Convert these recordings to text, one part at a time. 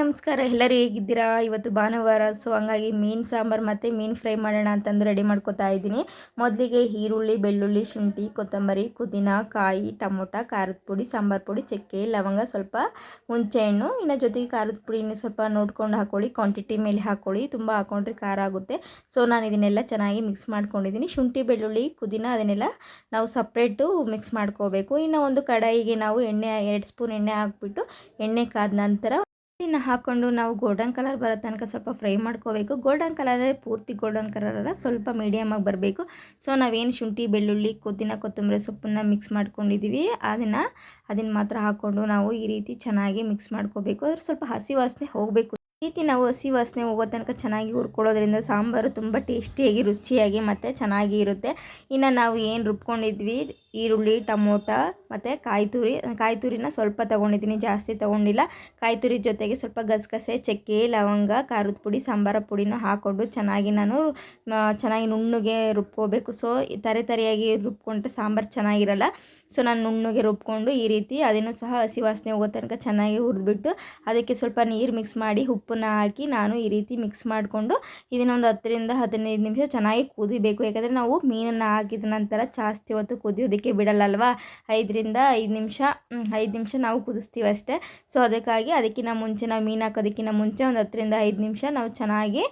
ನಮಸ್ಕಾರ. ಎಲ್ಲರೂ ಹೇಗಿದ್ದೀರಾ? ಇವತ್ತು ಭಾನುವಾರ ಸೊ ಹಂಗಾಗಿ ಮೀನು ಸಾಂಬಾರು ಮತ್ತು ಮೀನು ಫ್ರೈ ಮಾಡೋಣ ಅಂತಂದು ರೆಡಿ ಮಾಡ್ಕೋತಾ ಇದ್ದೀನಿ. ಮೊದಲಿಗೆ ಈರುಳ್ಳಿ, ಬೆಳ್ಳುಳ್ಳಿ, ಶುಂಠಿ, ಕೊತ್ತಂಬರಿ, ಪುದೀನ, ಕಾಯಿ, ಟೊಮೊಟೊ, ಖಾರದ ಪುಡಿ, ಸಾಂಬಾರು ಪುಡಿ, ಚಕ್ಕೆ, ಲವಂಗ, ಸ್ವಲ್ಪ ಹುಣಸೆಹಣ್ಣು. ಇನ್ನು ಜೊತೆಗೆ ಖಾರದ ಪುಡಿನ ಸ್ವಲ್ಪ ನೋಡ್ಕೊಂಡು ಹಾಕ್ಕೊಳ್ಳಿ ಕ್ವಾಂಟಿಟಿ ಮೇಲೆ ಹಾಕ್ಕೊಳ್ಳಿ ತುಂಬ ಹಾಕೊಂಡ್ರೆ ಖಾರ ಆಗುತ್ತೆ. ಸೊ ನಾನು ಇದನ್ನೆಲ್ಲ ಚೆನ್ನಾಗಿ ಮಿಕ್ಸ್ ಮಾಡ್ಕೊಂಡಿದ್ದೀನಿ. ಶುಂಠಿ, ಬೆಳ್ಳುಳ್ಳಿ, ಪುದೀನ ಅದನ್ನೆಲ್ಲ ನಾವು ಸಪ್ರೇಟು ಮಿಕ್ಸ್ ಮಾಡ್ಕೋಬೇಕು. ಇನ್ನು ಒಂದು ಕಡಾಯಿಗೆ ನಾವು ಎಣ್ಣೆ, ಎರಡು ಸ್ಪೂನ್ ಎಣ್ಣೆ ಹಾಕ್ಬಿಟ್ಟು ಎಣ್ಣೆ ಕಾದ ನಂತರ ಇನ್ನು ಹಾಕ್ಕೊಂಡು ನಾವು ಗೋಲ್ಡನ್ ಕಲರ್ ಬರೋ ತನಕ ಸ್ವಲ್ಪ ಫ್ರೈ ಮಾಡ್ಕೋಬೇಕು. ಗೋಲ್ಡನ್ ಕಲರೇ ಪೂರ್ತಿ ಗೋಲ್ಡನ್ ಕಲರ್ ಅಲ್ಲ, ಸ್ವಲ್ಪ ಮೀಡಿಯಮಾಗಿ ಬರಬೇಕು. ಸೊ ನಾವೇನು ಶುಂಠಿ, ಬೆಳ್ಳುಳ್ಳಿ, ಕೊತ್ತಿನ ಕೊತ್ತಂಬರಿ ಸೊಪ್ಪನ್ನ ಮಿಕ್ಸ್ ಮಾಡ್ಕೊಂಡಿದ್ದೀವಿ ಅದನ್ನು ಅದನ್ನು ಮಾತ್ರ ಹಾಕ್ಕೊಂಡು ನಾವು ಈ ರೀತಿ ಚೆನ್ನಾಗಿ ಮಿಕ್ಸ್ ಮಾಡ್ಕೋಬೇಕು. ಅದ್ರ ಸ್ವಲ್ಪ ಹಸಿ ವಾಸನೆ ಹೋಗಬೇಕು. ಈ ರೀತಿ ನಾವು ಹಸಿ ವಾಸನೆ ಹೋಗೋ ತನಕ ಚೆನ್ನಾಗಿ ಹುರ್ಕೊಳ್ಳೋದ್ರಿಂದ ಸಾಂಬಾರು ತುಂಬ ಟೇಸ್ಟಿಯಾಗಿ ರುಚಿಯಾಗಿ ಮತ್ತು ಚೆನ್ನಾಗಿ ಇರುತ್ತೆ. ಇನ್ನು ನಾವು ಏನು ರುಬ್ಕೊಂಡಿದ್ವಿ ಈರುಳ್ಳಿ, ಟೊಮೊಟ ಮತ್ತು ಕಾಯಿ ತುರಿ ಕಾಯಿ ತುರಿನ ಸ್ವಲ್ಪ ತೊಗೊಂಡಿದ್ದೀನಿ, ಜಾಸ್ತಿ ತೊಗೊಂಡಿಲ್ಲ. ಕಾಯಿ ತುರಿ ಜೊತೆಗೆ ಸ್ವಲ್ಪ ಗಸಗಸೆ, ಚಕ್ಕೆ, ಲವಂಗ, ಖಾರದ ಪುಡಿ, ಸಾಂಬಾರ ಪುಡಿನೂ ಹಾಕ್ಕೊಂಡು ಚೆನ್ನಾಗಿ ನಾನು ಚೆನ್ನಾಗಿ ನುಣ್ಣಗೆ ರುಬ್ಕೋಬೇಕು. ಸೊ ತರೆ ತರೆಯಾಗಿ ರುಬ್ಕೊಂಡ್ರೆ ಸಾಂಬಾರು ಚೆನ್ನಾಗಿರಲ್ಲ. ಸೊ ನಾನು ನುಣ್ಣಗೆ ರುಬ್ಕೊಂಡು ಈ ರೀತಿ ಅದನ್ನು ಸಹ ಹಸಿ ವಾಸನೆ ಹೋಗೋ ತನಕ ಚೆನ್ನಾಗಿ ಹುರಿದ್ಬಿಟ್ಟು ಅದಕ್ಕೆ ಸ್ವಲ್ಪ ನೀರು ಮಿಕ್ಸ್ ಮಾಡಿ ಉಪ್ಪನ್ನ ಹಾಕಿ ನಾನು ಈ ರೀತಿ ಮಿಕ್ಸ್ ಮಾಡಿಕೊಂಡು ಇದನ್ನೊಂದು ಹತ್ತರಿಂದ ಹದಿನೈದು ನಿಮಿಷ ಚೆನ್ನಾಗಿ ಕುದಿಬೇಕು. ಯಾಕಂದರೆ ನಾವು ಮೀನನ್ನು ಹಾಕಿದ ನಂತರ ಜಾಸ್ತಿ ಹೊತ್ತು ಕುದಿಯೋದಕ್ಕೆ ಕುದಿಯೋದಕ್ಕೆ ಬಿಡಲ್ಲಲ್ವಾ? ಐದರಿಂದ ಐದು ನಿಮಿಷ ಐದು ನಿಮಿಷ ನಾವು ಕುದಿಸ್ತೀವಿ ಅಷ್ಟೇ. ಸೊ ಅದಕ್ಕಾಗಿ ಅದಕ್ಕಿಂತ ಮುಂಚೆ ನಾವು ಮೀನು ಹಾಕೋದಕ್ಕಿಂತ ಮುಂಚೆ ಒಂದು ಹತ್ತರಿಂದ ಐದು ನಿಮಿಷ ನಾವು ಚೆನ್ನಾಗಿ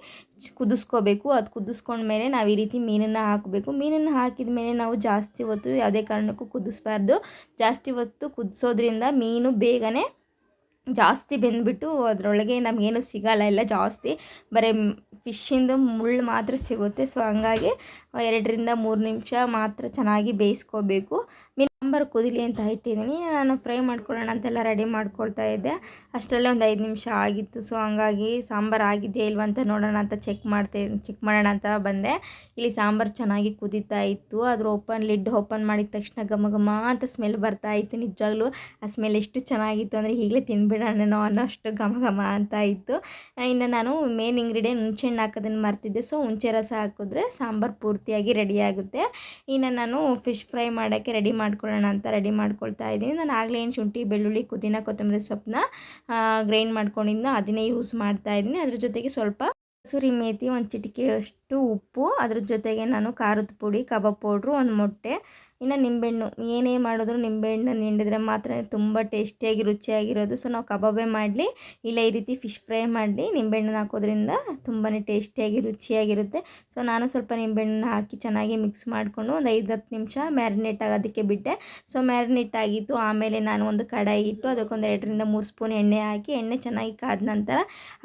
ಕುದಿಸ್ಕೋಬೇಕು. ಅದು ಕುದಿಸ್ಕೊಂಡ್ಮೇಲೆ ನಾವು ಈ ರೀತಿ ಮೀನನ್ನು ಹಾಕಬೇಕು. ಮೀನನ್ನು ಹಾಕಿದ ಮೇಲೆ ನಾವು ಜಾಸ್ತಿ ಹೊತ್ತು ಯಾವುದೇ ಕಾರಣಕ್ಕೂ ಕುದಿಸ್ಬಾರ್ದು. ಜಾಸ್ತಿ ಹೊತ್ತು ಕುದಿಸೋದ್ರಿಂದ ಮೀನು ಬೇಗನೆ ಜಾಸ್ತಿ ಬೆಂದ್ಬಿಟ್ಟು ಅದರೊಳಗೆ ನಮಗೇನು ಸಿಗಲ್ಲ, ಎಲ್ಲ ಜಾಸ್ತಿ. ಬರೀ ಫಿಶ್ಶಿಂದು ಮುಳ್ಳು ಮಾತ್ರ ಸಿಗುತ್ತೆ. ಸೊ, ಹಂಗಾಗಿ ಎರಡರಿಂದ ಮೂರು ನಿಮಿಷ ಮಾತ್ರ ಚೆನ್ನಾಗಿ ಬೇಯಿಸ್ಕೋಬೇಕು. ಸಾಂಬಾರು ಕುದಿಲಿ ಅಂತ ಇಟ್ಟಿದ್ದೀನಿ. ನಾನು ಫ್ರೈ ಮಾಡ್ಕೊಳ್ಳೋಣ ಅಂತೆಲ್ಲ ರೆಡಿ ಮಾಡ್ಕೊಳ್ತಾ ಇದ್ದೆ. ಅಷ್ಟರಲ್ಲೇ ಒಂದು ಐದು ನಿಮಿಷ ಆಗಿತ್ತು. ಸೊ, ಹಂಗಾಗಿ ಸಾಂಬಾರು ಆಗಿದೆಯಾ ಇಲ್ವ ಅಂತ ನೋಡೋಣ ಅಂತ ಚೆಕ್ ಮಾಡ್ತೇ, ಚೆಕ್ ಮಾಡೋಣ ಅಂತ ಬಂದೆ. ಇಲ್ಲಿ ಸಾಂಬಾರು ಚೆನ್ನಾಗಿ ಕುದೀತಾ ಇತ್ತು. ಅದ್ರ ಓಪನ್ ಲಿಡ್ ಓಪನ್ ಮಾಡಿದ ತಕ್ಷಣ ಘಮ ಘಮ ಅಂತ ಸ್ಮೆಲ್ ಬರ್ತಾ ಇತ್ತು ನಿಜವಾಗ್ಲೂ. ಆ ಸ್ಮೆಲ್ ಎಷ್ಟು ಚೆನ್ನಾಗಿತ್ತು ಅಂದರೆ ಈಗಲೇ ತಿನ್ಬಿಡೋಣ ಅನ್ನೋಷ್ಟು ಘಮ ಘಮ ಅಂತ ಇತ್ತು. ಇನ್ನು ನಾನು ಮೇನ್ ಇಂಗ್ರೀಡಿಯೆಂಟ್ ಹುಣಸೆಹಣ್ಣು ಹಾಕೋದನ್ನು ಮರ್ತಿದ್ದೆ. ಸೊ ಹುಣಸೆ ರಸ ಹಾಕಿದ್ರೆ ಸಾಂಬಾರು ಪೂರ್ತಿಯಾಗಿ ರೆಡಿ ಆಗುತ್ತೆ. ಇನ್ನು ನಾನು ಫಿಶ್ ಫ್ರೈ ಮಾಡೋಕ್ಕೆ ರೆಡಿ ಮಾಡ್ಕೊಳ್ಳೋಣ ಅಂತ ರೆಡಿ ಮಾಡ್ಕೊಳ್ತಾ ಇದ್ದೀನಿ. ನಾನು ಆಗಲೇ ಏನು ಶುಂಠಿ, ಬೆಳ್ಳುಳ್ಳಿ, ಪುದೀನ, ಕೊತ್ತಂಬರಿ ಸೊಪ್ಪನ್ನ ಗ್ರೈಂಡ್ ಮಾಡ್ಕೊಂಡಿದ್ದು ಅದನ್ನೇ ಯೂಸ್ ಮಾಡ್ತಾ ಇದ್ದೀನಿ. ಅದ್ರ ಜೊತೆಗೆ ಸ್ವಲ್ಪ ಹಸುರಿ ಮೇಥಿ ಒಂದು ಚಿಟಿಕೆಯಷ್ಟು ಉಪ್ಪು, ಅದ್ರ ಜೊತೆಗೆ ನಾನು ಖಾರದ ಪುಡಿ, ಕಬಾಬ್ ಪೌಡ್ರು, ಒಂದು ಮೊಟ್ಟೆ ಇನ್ನು ನಿಂಬೆಹಣ್ಣು, ಏನೇ ಮಾಡಿದ್ರು ನಿಂಬೆಹಣ್ಣು ಹಿಂಡಿದ್ರೆ ಮಾತ್ರ ತುಂಬ ಟೇಸ್ಟಿಯಾಗಿ, ರುಚಿಯಾಗಿರೋದು. ಸೊ ನಾವು ಕಬಾಬೇ ಮಾಡಲಿ. ಇಲ್ಲ, ಈ ರೀತಿ ಫಿಶ್ ಫ್ರೈ ಮಾಡಲಿ. ನಿಂಬೆಹಣ್ಣನ್ನು ಹಾಕೋದ್ರಿಂದ ತುಂಬಾ ಟೇಸ್ಟಿಯಾಗಿ, ರುಚಿಯಾಗಿರುತ್ತೆ. ಸೊ ನಾನು ಸ್ವಲ್ಪ ನಿಂಬೆಹಣ್ಣನ್ನ ಹಾಕಿ ಚೆನ್ನಾಗಿ ಮಿಕ್ಸ್ ಮಾಡಿಕೊಂಡು ಒಂದು ಐದು ಹತ್ತು ನಿಮಿಷ ಮ್ಯಾರಿನೇಟ್ ಆಗೋದಕ್ಕೆ ಬಿಟ್ಟೆ. ಸೊ ಮ್ಯಾರಿನೇಟ್ ಆಗಿತ್ತು. ಆಮೇಲೆ ನಾನು ಒಂದು ಕಡಾಯಿ ಇಟ್ಟು ಅದಕ್ಕೊಂದು ಎರಡರಿಂದ ಮೂರು ಸ್ಪೂನ್ ಎಣ್ಣೆ ಹಾಕಿ, ಎಣ್ಣೆ ಚೆನ್ನಾಗಿ ಕಾದ ನಂತರ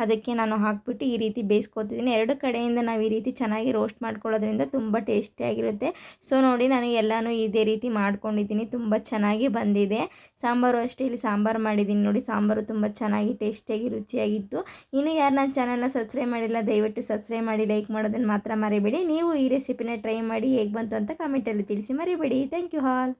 ಅದಕ್ಕೆ ನಾನು ಹಾಕ್ಬಿಟ್ಟು ಈ ರೀತಿ ಬೇಯಿಸ್ಕೋತಿದ್ದೀನಿ. ಎರಡು ಕಡೆಯಿಂದ ನಾವು ಈ ರೀತಿ ಚೆನ್ನಾಗಿ ರೋಸ್ಟ್ ಮಾಡ್ಕೊಳ್ಳೋದ್ರಿಂದ ತುಂಬ ಟೇಸ್ಟಿಯಾಗಿರುತ್ತೆ. ಸೊ ನೋಡಿ ನಾನು ಎಲ್ಲನೂ ಈ ಇದೇ ರೀತಿ ಮಾಡ್ಕೊಂಡಿದ್ದೀನಿ. ತುಂಬ ಚೆನ್ನಾಗಿ ಬಂದಿದೆ. ಸಾಂಬಾರು ಅಷ್ಟೇ, ಇಲ್ಲಿ ಸಾಂಬಾರು ಮಾಡಿದ್ದೀನಿ ನೋಡಿ. ಸಾಂಬಾರು ತುಂಬ ಚೆನ್ನಾಗಿ ಟೇಸ್ಟಿಯಾಗಿ, ರುಚಿಯಾಗಿತ್ತು. ಇನ್ನು ಯಾರು ನನ್ನ ಚಾನಲ್ನ ಸಬ್ಸ್ಕ್ರೈಬ್ ಮಾಡಿಲ್ಲ, ದಯವಿಟ್ಟು ಸಬ್ಸ್ಕ್ರೈಬ್ ಮಾಡಿ ಲೈಕ್ ಮಾಡೋದನ್ನು ಮಾತ್ರ ಮರಿಬೇಡಿ. ನೀವು ಈ ರೆಸಿಪಿನ ಟ್ರೈ ಮಾಡಿ ಹೇಗೆ ಬಂತು ಅಂತ ಕಮೆಂಟಲ್ಲಿ ತಿಳಿಸಿ ಮರಿಬೇಡಿ. Thank you all